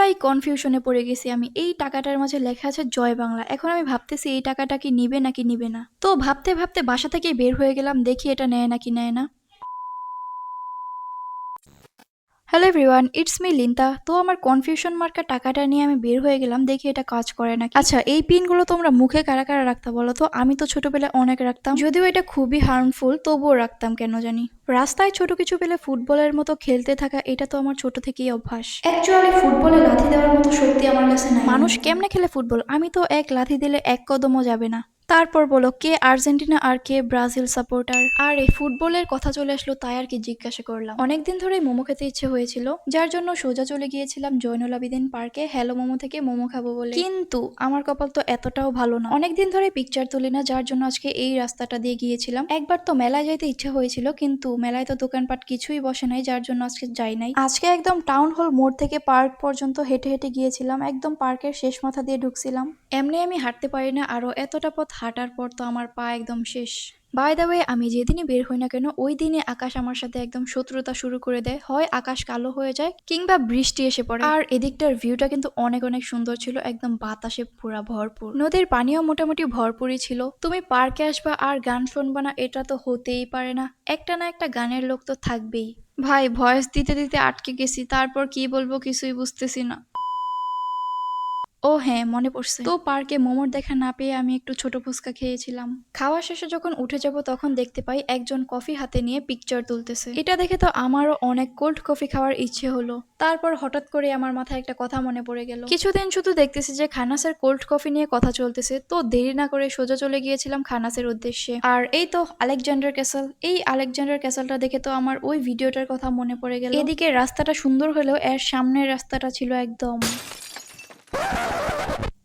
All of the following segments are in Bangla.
পুরাই কনফিউশনে পড়ে গেছি আমি। এই টাকাটার মাঝে লেখা আছে জয় বাংলা। এখন আমি ভাবতেছি এই টাকাটা কি নিবে নাকি নিবে না। তো ভাবতে ভাবতে বাসা থেকে বের হয়ে গেলাম, দেখি এটা নেয় নাকি নেয় না। Hello everyone it's me Linta তো আমার কনফিউশন মার্কা টাকাটা নিয়ে আমি বের হয়ে গেলাম দেখি এটা কাজ করে না আচ্ছা এই পিনগুলো তোমরা মুখে কারা কারা রাখতে বলো তো? আমি তো ছোটবেলায় অনেক রাখতাম। যদিও এটা খুবই হার্মফুল তবুও রাখতাম কেন জানি। রাস্তায় ছোট কিছু পেলে ফুটবলের মতো খেলতে থাকা এটা তো আমার ছোট থেকেই অভ্যাস। অ্যাকচুয়ালি ফুটবলে লাথি দেওয়ার মতো শক্তি আমার কাছে নাই। মানুষ কেমনে খেলে ফুটবল? আমি তো এক লাথি দিলে এক কদমও যাবে না। তারপর বলো, কে আর্জেন্টিনা আর কে ব্রাজিল সাপোর্টার? আর এই ফুটবলের কথা চলে আসলো তাই আর কি জিজ্ঞাসা করলাম। অনেকদিন ধরে মোমো খেতে ইচ্ছে হয়েছিল, যার জন্য সোজা চলে গিয়েছিলাম জয়নুল আবিদিন পার্কে, হ্যালো মোমো থেকে মোমো খাব বলে। কিন্তু আমার কপাল তো এতটাও ভালো না। অনেকদিন ধরে পিকচার তুলি না, যার জন্য আজকে এই রাস্তাটা দিয়ে গিয়েছিলাম। একবার তো মেলায় যাইতে ইচ্ছে হয়েছিল, কিন্তু মেলায় তো দোকানপাট কিছুই বসে নাই, যার জন্য আজকে যাই নাই। আজকে একদম টাউন হল মোড় থেকে পার্ক পর্যন্ত হেঁটে হেঁটে গিয়েছিলাম, একদম পার্কের শেষ মাথা দিয়ে ঢুকছিলাম। এমনি আমি হাঁটতে পারি না, আরও এতটা পথ হাঁটার পর তো আমার পা একদম শেষ। বাই দ্য ওয়ে আমি যেদিনই বের হই না কেন, ওই দিনে আকাশ আমার সাথে একদম শত্রুতা শুরু করে দেয়। হয় আকাশ কালো হয়ে যায়, কিংবা বৃষ্টি এসে পড়ে। আর এদিকটার ভিউটা কিন্তু অনেক অনেক সুন্দর ছিল। একদম বাতাসে পুরা ভরপুর। নদীর পানিও মোটামুটি ভরপুরই ছিল। তুমি পার্কে আসবা আর গান শুনবা না, এটা তো হতেই পারে না। একটা না একটা গানের লোক তো থাকবেই। ভাই ভয়েস দিতে দিতে আটকে গেছি। তারপর কি বলব কিছুই বুঝতেছি না। ও হ্যাঁ মনে পড়ছে। তো পার্কে মোমোর দেখা না পেয়ে আমি একটু ছোট ফুচকা খেয়েছিলাম। খাওয়া শেষে যখন উঠে যাব তখন দেখতে পাই একজন কফি হাতে নিয়ে পিকচার তুলতেছে। এটা দেখে তো আমারও অনেক কোল্ড কফি খাওয়ার ইচ্ছে হলো। তারপর হঠাৎ করে আমার মাথায় একটা কথা মনে পড়ে গেল। কিছুদিন শুধু দেখতেছি যে খানাসের কোল্ড কফি নিয়ে কথা চলতেছে। তো দেরি না করে সোজা চলে গিয়েছিলাম খানাসের উদ্দেশ্যে। আর এই তো আলেকজান্ডার ক্যাসেল। এই আলেকজান্ডার ক্যাসেলটা দেখে তো আমার ওই ভিডিওটার কথা মনে পড়ে গেল। এদিকে রাস্তাটা সুন্দর হলেও এর সামনের রাস্তাটা ছিল একদম।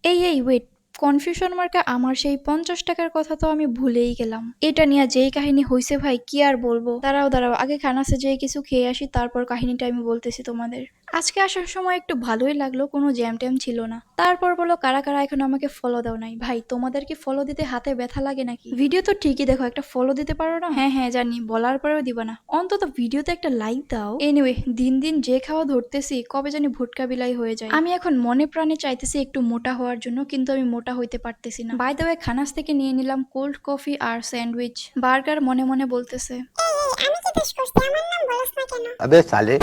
এই এই ওয়েট কনফিউশন মার্কে আমার সেই পঞ্চাশ টাকার কথা তো আমি ভুলেই গেলাম। এটা নিয়ে যেই কাহিনী হয়েছে ভাই, কি আর বলব? দাঁড়াও দাঁড়াও, আগে খানাসে যেয়ে কিছু খেয়ে আসি, তারপর কাহিনীটা আমি বলতেছি তোমাদের। আজকে আসার সময় একটু ভালোই লাগল, কোনো জ্যাম ট্যাম ছিল না। তারপর বলো, কারা কারা এখন আমাকে ফলো দাও নাই? ভাই, তোমাদের কি ফলো দিতে হাতে ব্যথা লাগে নাকি? ভিডিও তো ঠিকই দেখো, একটা ফলো দিতে পারো না? হ্যাঁ হ্যাঁ জানি, বলার পরেও দিবা না। অন্তত ভিডিওতে একটা লাইক দাও। এনিওয়ে দিন দিন যে খাওয়া ধরতেছি, কবে জানি ভুটকা বিলাই হয়ে যায়। আমি এখন মনে প্রাণে চাইতেছি একটু মোটা হওয়ার জন্য, কিন্তু আমি মোটা মোটা হইতে পারতেছি না। বাই দেওয়ে খানাস থেকে নিয়ে নিলাম কোল্ড কফি আর স্যান্ডউইচ বার্গার মনে মনে বলতেছে। আমি জিজ্ঞেস করছি আমার নাম বলছ না কেন? আবে সালে।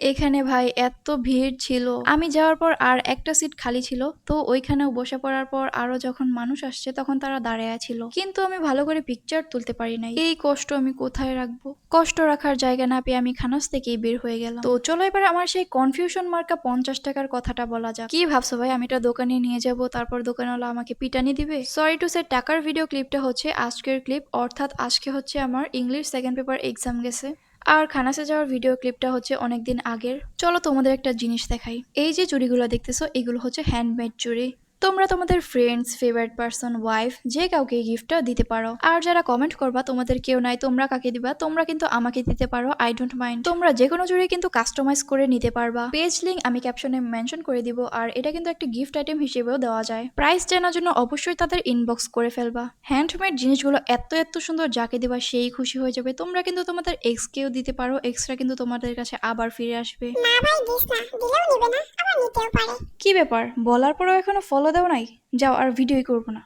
এখানে ভাই এত ভিড় ছিল। আমি যাওয়ার পর আর একটা সিট খালি ছিল। তো ওইখানেও বসে পড়ার পর আরও যখন মানুষ আসছে তখন তারা দাঁড়ায় ছিল। কিন্তু আমি ভালো করে পিকচার তুলতে পারি নাই। এই কষ্ট আমি কোথায় রাখব? কষ্ট রাখার জায়গা না পেয়ে আমি খানাস থেকেই বের হয়ে গেলাম। তো চলো এবার আমার সেই কনফিউশন মার্কা পঞ্চাশ টাকার কথাটা বলা যাক। কি ভাবছ ভাই? আমি এটা দোকানে নিয়ে যাব, তারপর দোকানওয়ালা আমাকে পিটানি দিবে? সরি টু সে টাকার ভিডিও ক্লিপটা হচ্ছে আজকের ক্লিপ অর্থাৎ আজকে হচ্ছে আমার ইংলিশ সেকেন্ড পেপার এক্সাম গেছে। আর খানাসে যাওয়ার ভিডিও ক্লিপটা হচ্ছে অনেকদিন আগের। চলো তোমাদের একটা জিনিস দেখাই। এই যে চুড়িগুলো দেখতেছো, এগুলো হচ্ছে হ্যান্ডমেড চুড়ি। তোমরা তোমাদের ফ্রেন্ডস ফেভারিট পার্সন ওয়াইফ যে কাউকে গিফটটা দিতে পারো। আর যারা কমেন্ট করবা তোমাদের কেউ নাই তোমরা কাকে দিবা? তোমরা কিন্তু আমাকে দিতে পারো আই ডোন্ট মাইন্ড তোমরা যে কোনো চুড়ি কিন্তু কাস্টমাইজ করে নিতে পারবা। পেজ লিঙ্ক আমি ক্যাপশনে মেনশন করে দিব আর এটা কিন্তু একটা গিফট আইটেম হিসেবেও দেওয়া যায়। প্রাইস জানার জন্য অবশ্যই তাদের ইনবক্স করে ফেলবা। হ্যান্ডমেড জিনিসগুলো এত এত সুন্দর যাকে দিবা সেই খুশি হয়ে যাবে। তোমরা কিন্তু তোমাদের এক্সকেও দিতে পারো এক্সট্রা কিন্তু তোমাদের কাছে আবার ফিরে আসবে। না ভাই দিস না। দিলেও নিবে না আবার নিতেও পারে। কি ব্যাপার? বলার পরেও এখনও ফলো দাও নাই? যাও আর ভিডিওই করব না।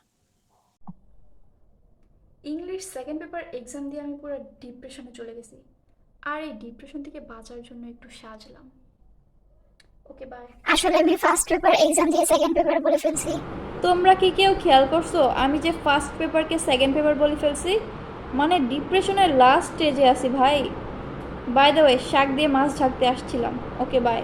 ইংলিশ সেকেন্ড পেপার এক্সাম দিয়ে আমি পুরো ডিপ্রেশনে চলে গেছি। আর এই ডিপ্রেশন থেকে বাঁচার জন্য একটু সাজলাম। ওকে বাই আসলে আমি ফার্স্ট পেপার এক্সাম দিয়ে সেকেন্ড পেপার বলে ফেলছি। তোমরা কি কেউ খেয়াল করছ? আমি যে ফার্স্ট পেপারকে সেকেন্ড পেপার বলে ফেলছি? মানে ডিপ্রেশনের লাস্ট স্টেজে আছি ভাই। বাই দ্য ওয়ে শাক দিয়ে মাছ ঝাঁকতে আসছিলাম। Okay bye